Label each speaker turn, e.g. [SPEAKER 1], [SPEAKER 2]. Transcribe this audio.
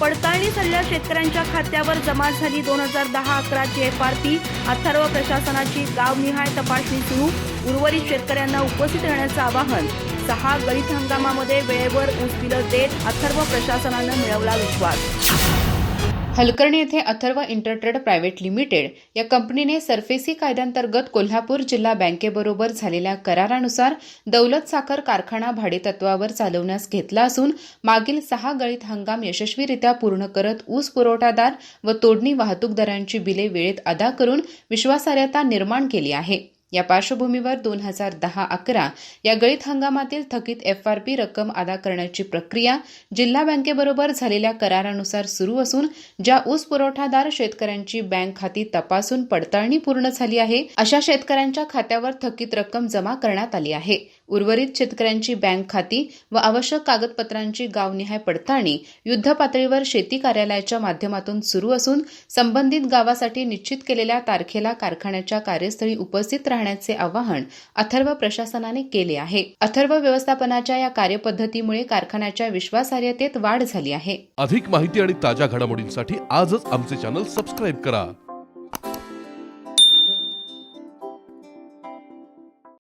[SPEAKER 1] पडताळणी सल्ल्या शेतकऱ्यांच्या खात्यावर जमा झाली दोन हजार दहा अकराची एफ आर पी अथर्व प्रशासनाची गावनिहाय तपासणी सुरू. उर्वरित शेतकऱ्यांना उपस्थित राहण्याचं आवाहन. सहा गळीत हंगामामध्ये वेळेवर ऊस बिलं देत अथर्व प्रशासनानं मिळवला विश्वास.
[SPEAKER 2] हलकर्णी येथे अथर्व इंटरट्रेड प्रायव्हेट लिमिटेड या कंपनीने सरफेसी कायद्यांतर्गत कोल्हापूर जिल्हा बँकेबरोबर झालेल्या करारानुसार दौलत साखर कारखाना भाडेतत्वावर चालवण्यास घेतला असून मागील सहा गळीत हंगाम यशस्वीरित्या पूर्ण करत ऊस पुरवठादार व तोडणी वाहतूकदारांची बिले वेळेत अदा करून विश्वासार्हता निर्माण केली आहे. या पार्श्वभूमीवर दोन हजार दहा अकरा या गळीत हंगामातील थकीत एफ आर पी रक्कम अदा करण्याची प्रक्रिया जिल्हा बँकेबरोबर झालेल्या करारानुसार सुरू असून ज्या ऊस पुरवठादार शेतकऱ्यांची बँक खाती तपासून पडताळणी पूर्ण झाली आहे अशा शेतकऱ्यांच्या खात्यावर थकीत रक्कम जमा करण्यात आली आहे. उर्वरित शेतकऱ्यांची बँक खाती व आवश्यक कागदपत्रांची गावनिहाय पडताळणी युद्ध पातळीवर शेती कार्यालयाच्या माध्यमातून सुरू असून संबंधित गावासाठी निश्चित केलेल्या तारखेला कारखान्याच्या कार्यस्थळी उपस्थित राहण्याचे आवाहन अथर्व प्रशासनाने केले आहे. अथर्व व्यवस्थापनाच्या या कार्यपद्धतीमुळे कारखान्याच्या विश्वासार्हतेत वाढ झाली आहे.
[SPEAKER 3] अधिक माहिती आणि ताज्या घडामोडींसाठी आजच आमचे चॅनल सबस्क्राईब करा.